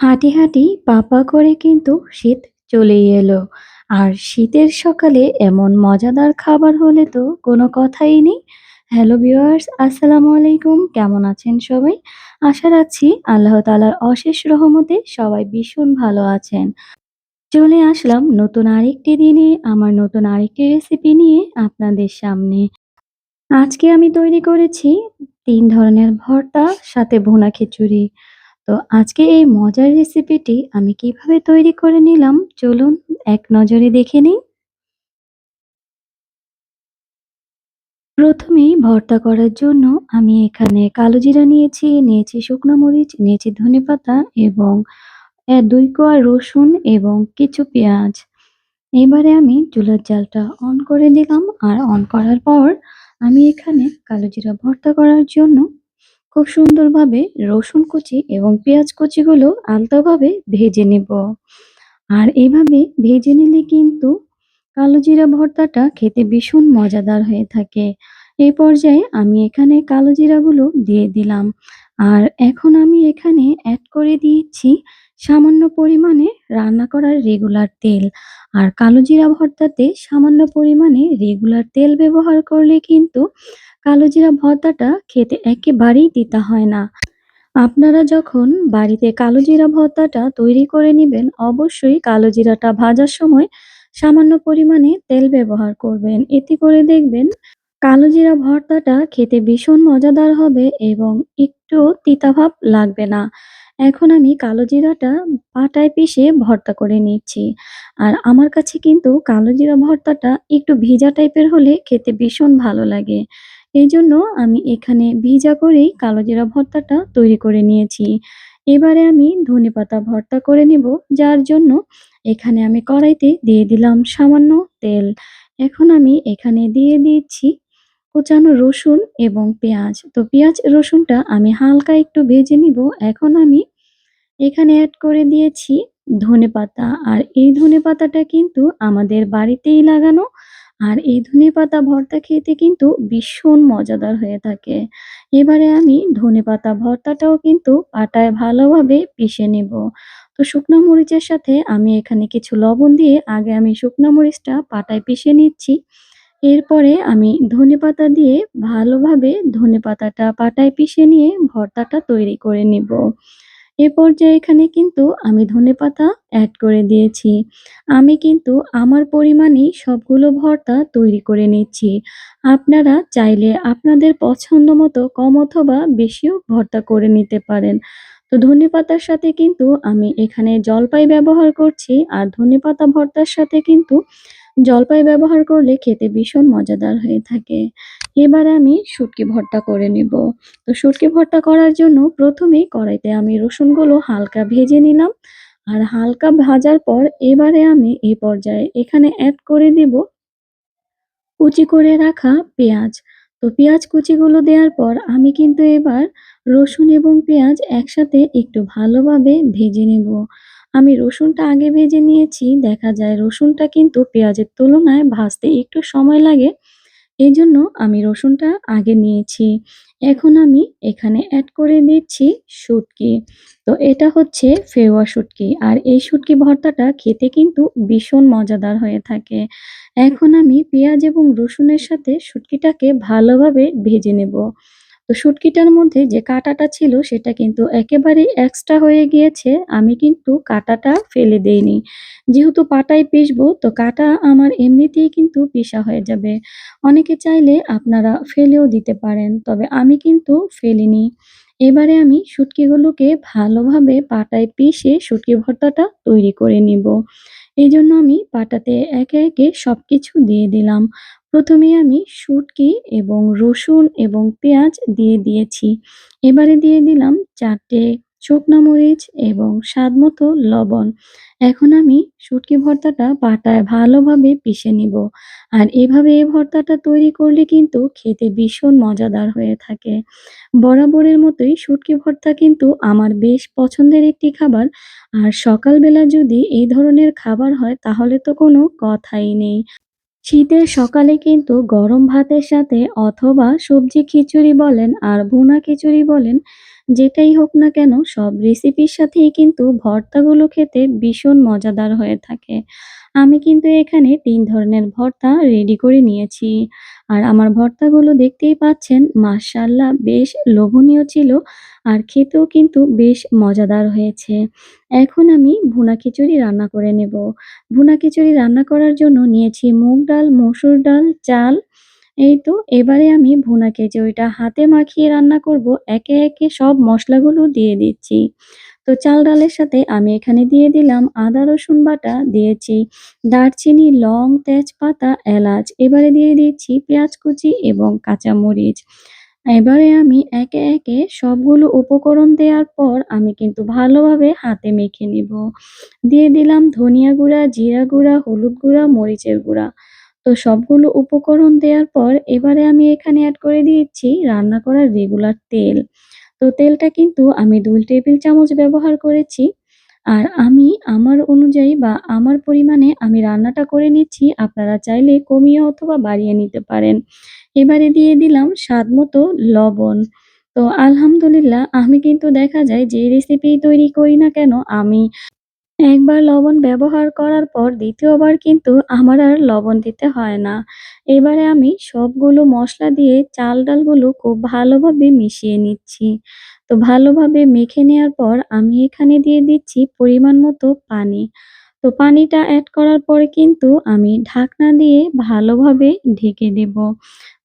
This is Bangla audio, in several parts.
হাঁটি, হাঁটি পা, পা করে কিন্তু শীত চলেই এলো। আর শীতের সকালে এমন মজাদার খাবার হলে তো কোনো কথাই নেই। হ্যালো ভিউয়ার্স, আসসালামু আলাইকুম। কেমন আছেন সবাই? আশা রাখছি আল্লাহ তাআলার অশেষ রহমতে সবাই ভীষণ ভালো আছেন। চলে আসলাম নতুন আরেকটি দিনে আমার নতুন আরেকটি রেসিপি নিয়ে আপনাদের সামনে। আজকে আমি তৈরি করেছি ৩ ধরনের ভর্তা সাথে ভুনা খিচুড়ি। তো আজকে এই মজার রেসিপিটি আমি কীভাবে তৈরি করে নিলাম চলুন এক নজরে দেখে নিই। প্রথমেই ভর্তা করার জন্য আমি এখানে কালো জিরা নিয়েছি, নিয়েছি শুকনো মরিচ, নিয়েছি ধনেপাতা এবং দুই ২ কোয়া রসুন এবং কিছু পেঁয়াজ। এবারে আমি চুলার জালটা অন করে দিলাম আর অন করার পর আমি এখানে কালো জিরা ভর্তা করার জন্য খুব সুন্দরভাবে রসুন কুচি এবং পেঁয়াজ কুচিগুলো আলতোভাবে ভেজে নেব। আর এভাবে ভেজে নিলে কিন্তু কালো জিরা ভর্তাটা খেতে ভীষণ মজাদার হয়ে থাকে। এই পর্যায়ে আমি এখানে কালো জিরাগুলো দিয়ে দিলাম। আর এখন আমি এখানে অ্যাড করে দিয়েছি সামান্য পরিমাণে রান্না করার রেগুলার তেল। আর কালো জিরা ভর্তাতে সামান্য পরিমাণে রেগুলার তেল ব্যবহার করলে কিন্তু কালো জিরা ভর্তাটা খেতে একেবারেই তিতা হয় না। আপনারা যখন বাড়িতে কালো জিরা ভর্তাটা তৈরি করে নেবেন, অবশ্যই কালো জিরাটা ভাজার সময় সামান্য পরিমাণে তেল ব্যবহার করবেন। এতে করে দেখবেন কালো জিরা ভর্তাটা খেতে ভীষণ মজাদার হবে এবং একটুও তিতাভাব লাগবে না। এখন আমি কালো জিরাটা পাটায় পিষে ভর্তা করে নিচ্ছি। আর আমার কাছে কিন্তু কালো জিরা ভর্তাটা একটু ভিজা টাইপের হলে খেতে ভীষণ ভালো লাগে। এজন্য আমি এখানে ভিজা করেই কালো জিরা ভর্তাটা তৈরি করে নিয়েছি। এবারে আমি ধনেপাতা ভর্তা করে নেব, যার জন্য এখানে আমি কড়াইতে দিয়ে দিলাম সামান্য তেল। এখন আমি এখানে দিয়ে দিচ্ছি কুচানো রসুন এবং পেঁয়াজ। তো পেঁয়াজ রসুনটা আমি হালকা একটু ভেজে নিব। এখন আমি এখানে অ্যাড করে দিয়েছি ধনেপাতা। আর এই ধনেপাতাটা কিন্তু আমাদের বাড়িতেই লাগানো। আর এই ধনেপাতা ভর্তা খেতে কিন্তু ভীষণ মজাদার হয়ে থাকে। এবারে আমি ধনেপাতা ভর্তাটাও কিন্তু পাটায় ভালোভাবে পিষে নেব। তো শুকনো মরিচের সাথে আমি এখানে কিছু লবণ দিয়ে আগে আমি শুকনো মরিচটা পাটায় পিষে নিচ্ছি। এরপরে আমি ধনেপাতা দিয়ে ভালোভাবে ধনেপাতাটা পাটায় পিষে নিয়ে ভর্তাটা তৈরি করে নিব। এ পর্যায়ে এখানে কিন্তু আমি ধনেপাতা অ্যাড করে দিয়েছি। আমি কিন্তু আমার পরিমাণেই সবগুলো ভর্তা তৈরি করে নিচ্ছি। আপনারা চাইলে আপনাদের পছন্দ মতো কম অথবা বেশিও ভর্তা করে নিতে পারেন। তো ধনেপাতার সাথে কিন্তু আমি এখানে জলপাই ব্যবহার করছি। আর ধনেপাতা ভর্তার সাথে কিন্তু জলপাই ব্যবহার করলে খেতে ভীষণ মজাদার হয়ে থাকে। এবার আমি শুটকি ভর্তা করে নেব। তো শুটকি ভর্তা করার জন্য প্রথমেই কড়াইতে আমি রসুনগুলো হালকা ভেজে নিলাম। আর হালকা ভাজার পর এবারে আমি এই পর্যায়ে এখানে অ্যাড করে দেব কুচি করে রাখা পেঁয়াজ। তো পেঁয়াজ কুচিগুলো দেওয়ার পর আমি কিন্তু এবার রসুন এবং পেঁয়াজ একসাথে একটু ভালোভাবে ভেজে নেব। আমি রসুনটা আগে ভেজে নিয়েছি। দেখা যায় রসুনটা কিন্তু পেঁয়াজের তুলনায় ভাজতে একটু সময় লাগে। এই জন্য আমি রসুনটা আগে নিয়েছি। এখন আমি এখানে অ্যাড করে দিচ্ছি শুটকি। তো এটা হচ্ছে ফেওয়া শুটকি। আর এই শুটকি ভর্তাটা খেতে কিন্তু ভীষণ মজাদার হয়ে থাকে। এখন আমি পেঁয়াজ এবং রসুনের সাথে শুটকিটাকে ভালোভাবে ভেজে নেব। তো শুটকিটার মধ্যে যে কাঁটাটা ছিল সেটা কিন্তু একেবারে এক্সট্রা হয়ে গিয়েছে। আমি কিন্তু কাঁটাটা ফেলে দেইনি। যেহেতু পাটায় পিষবো তো কাঁটা আমার এমনিতেই কিন্তু পিষা হয়ে যাবে। অনেকে চাইলে আপনারা ফেলেও দিতে পারেন। তবে আমি কিন্তু ফেলিনি। এবারে আমি শুটকিগুলোকে ভালোভাবে পাটায় পিষে শুটকি ভর্তাটা তৈরি করে নিব। এই জন্য আমি পাটাতে একে, একে সব কিছু দিয়ে দিলাম। প্রথমেই আমি শুটকি এবং রসুন এবং পেঁয়াজ দিয়ে দিয়েছি। এবারে দিয়ে দিলাম ৪ টে শুকনা মরিচ এবং স্বাদ মতো লবণ। এখন আমি শুটকি ভর্তাটা পাটায় ভালোভাবে পিষে নিব। আর এভাবে এই ভর্তাটা তৈরি করলে কিন্তু খেতে ভীষণ মজাদার হয়ে থাকে। বরাবরের মতোই শুটকি ভর্তা কিন্তু আমার বেশ পছন্দের একটি খাবার। আর সকালবেলা যদি এই ধরনের খাবার হয়, তাহলে তো কোনো কথাই নেই। শীতের সকালে কিন্তু গরম ভাতের সাথে অথবা সবজি খিচুড়ি বলেন আর ভুনা খিচুড়ি বলেন, যেটাই হোক না কেন, সব রেসিপির সাথেই কিন্তু ভর্তাগুলো খেতে ভীষণ মজাদার হয়ে থাকে। আমি কিন্তু এখানে তিন ধরনের ভর্তা রেডি করে নিয়েছি। আর আমার ভর্তাগুলো দেখতেই পাচ্ছেন মাশাআল্লাহ বেশ লোভনীয় ছিল আর খেতেও কিন্তু বেশ মজাদার হয়েছে। এখন আমি ভুনা খিচুড়ি রান্না করে নেব। ভুনা খিচুড়ি রান্না করার জন্য নিয়েছি মুগ ডাল, মসুর ডাল, চাল। এই তো এবারে আমি ভুনা খিচুড়িটা হাতে মাখিয়ে রান্না করব। একে, একে সব মশলাগুলো দিয়ে দিচ্ছি। তো চাল ডালের সাথে আমি এখানে দিয়ে দিলাম আদা রসুন বাটা, দিয়েছি দারচিনি, লং, তেজপাতা, এলাচ। এবারে দিয়ে দিচ্ছি পেঁয়াজ কুচি এবং কাঁচামরিচ। এবারে আমি একে, একে সবগুলো উপকরণ দেওয়ার পর আমি কিন্তু ভালোভাবে হাতে মেখে নিব। দিয়ে দিলাম ধনিয়া গুঁড়া, জিরা গুঁড়া, হলুদ গুঁড়া, মরিচের গুঁড়া। তো সবগুলো উপকরণ দেওয়ার পর এবারে আমি এখানে অ্যাড করে দিচ্ছি রান্না করা রেগুলার তেল। তো তেলটা কিন্তু আমি দুই টেবিল চামচ ব্যবহার করেছি। আর আমি আমার অনুযায়ী বা আমার পরিমাণে আমি রান্নাটা করে নিচ্ছি। আপনারা চাইলে কমিয়ে অথবা বাড়িয়ে নিতে পারেন। এবারে দিয়ে দিলাম স্বাদ মতো লবণ। তো আলহামদুলিল্লাহ, আমি কিন্তু দেখা যায় যে রেসিপি তৈরি করি না কেন, আমি একবার লবণ ব্যবহার করার পর দ্বিতীয়বার কিন্তু আমার আর লবণ দিতে হয় না। এবারে আমি সবগুলো মশলা দিয়ে চাল ডালগুলো খুব ভালোভাবে মিশিয়ে নিচ্ছি। তো ভালোভাবে মেখে নেওয়ার পর আমি এখানে দিয়ে দিচ্ছি পরিমাণ মতো পানি। তো পানিটা অ্যাড করার পরে কিন্তু আমি ঢাকনা দিয়ে ভালোভাবে ঢেকে দেব।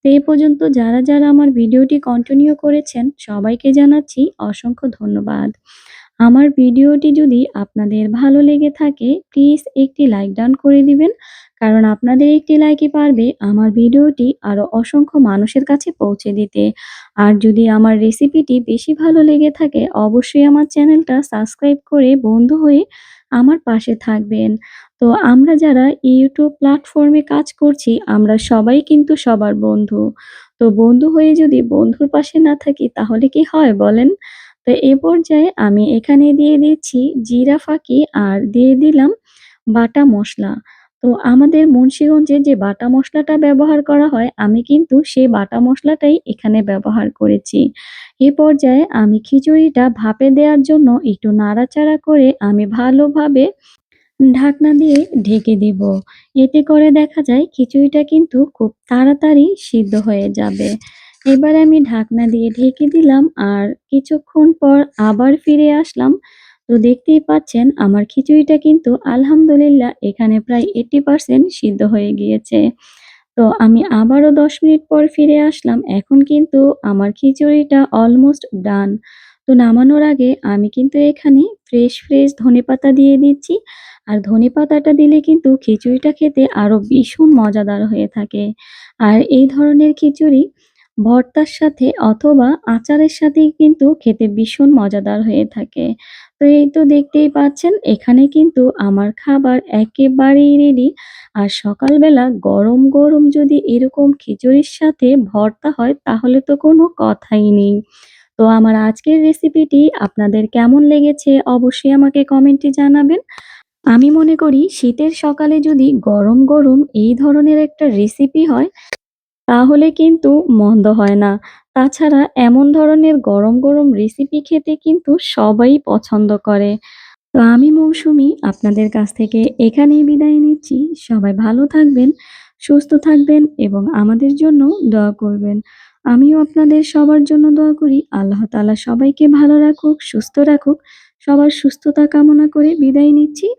তো এ পর্যন্ত যারা, যারা আমার ভিডিওটি কন্টিনিউ করেছেন সবাইকে জানাচ্ছি অসংখ্য ধন্যবাদ। আমার ভিডিওটি যদি আপনাদের ভালো লেগে থাকে প্লিজ একটি লাইক ডান করে দিবেন। কারণ আপনাদের একটি লাইকই পারবে আমার ভিডিওটি আরও অসংখ্য মানুষের কাছে পৌঁছে দিতে। আর যদি আমার রেসিপিটি বেশি ভালো লেগে থাকে, অবশ্যই আমার চ্যানেলটা সাবস্ক্রাইব করে বন্ধু হয়ে আমার পাশে থাকবেন। তো আমরা যারা ইউটিউব প্ল্যাটফর্মে কাজ করছি, আমরা সবাই কিন্তু সবার বন্ধু। তো বন্ধু হয়ে যদি বন্ধুর পাশে না থাকি, তাহলে কি হয় বলেন? তো এ পর্যায়ে আমি এখানে দিয়ে দিচ্ছি জিরা ফাঁকি আর দিয়ে দিলাম বাটা মশলা তো আমাদের মুন্সিগঞ্জে যে বাটা মশলাটা ব্যবহার করা হয়, আমি কিন্তু সেই বাটা মশলাটাই এখানে ব্যবহার করেছি। এ পর্যায়ে আমি খিচুড়িটা ভাপে দেওয়ার জন্য একটু নাড়াচাড়া করে আমি ভালোভাবে ঢাকনা দিয়ে ঢেকে দিব। এতে করে দেখা যায় খিচুড়িটা কিন্তু খুব তাড়াতাড়ি সিদ্ধ হয়ে যাবে। এবারে আমি ঢাকনা দিয়ে ঢেকে দিলাম আর কিছুক্ষণ পর আবার ফিরে আসলাম। তো দেখতেই পাচ্ছেন আমার খিচুড়িটা কিন্তু আলহামদুলিল্লাহ এখানে প্রায় 80% সিদ্ধ হয়ে গিয়েছে। তো আমি আবারও ১০ মিনিট পর ফিরে আসলাম। এখন কিন্তু আমার খিচুড়িটা অলমোস্ট ডান। তো নামানোর আগে আমি কিন্তু এখানে ফ্রেশ, ফ্রেশ ধনেপাতা দিয়ে দিচ্ছি। আর ধনেপাতাটা দিলে কিন্তু খিচুড়িটা খেতে আরও ভীষণ মজাদার হয়ে থাকে। আর এই ধরনের খিচুড়ি ভর্তার সাথে অথবা আচারের সাথেই কিন্তু খেতে ভীষণ মজাদার হয়ে থাকে। তো এই তো দেখতেই পাচ্ছেন এখানে কিন্তু আমার খাবার একেবারেই রেডি। আর সকালবেলা গরম, গরম যদি এরকম খিচুড়ির সাথে ভর্তা হয় তাহলে তো কোনো কথাই নেই। তো আমার আজকের রেসিপিটি আপনাদের কেমন লেগেছে অবশ্যই আমাকে কমেন্টে জানাবেন। আমি মনে করি শীতের সকালে যদি গরম, গরম এই ধরনের একটা রেসিপি হয় তাহলে কিন্তু মন্দ হয় না। তাছাড়া এমন ধরনের গরম, গরম রেসিপি খেতে কিন্তু সবাই পছন্দ করে। তো আমি মৌসুমী আপনাদের কাছ থেকে এখানেই বিদায় নিচ্ছি। সবাই ভালো থাকবেন, সুস্থ থাকবেন এবং আমাদের জন্য দোয়া করবেন। আমিও আপনাদের সবার জন্য দোয়া করি। আল্লাহ তাআলা সবাইকে ভালো রাখুক, সুস্থ রাখুক। সবার সুস্থতা কামনা করে বিদায় নিচ্ছি।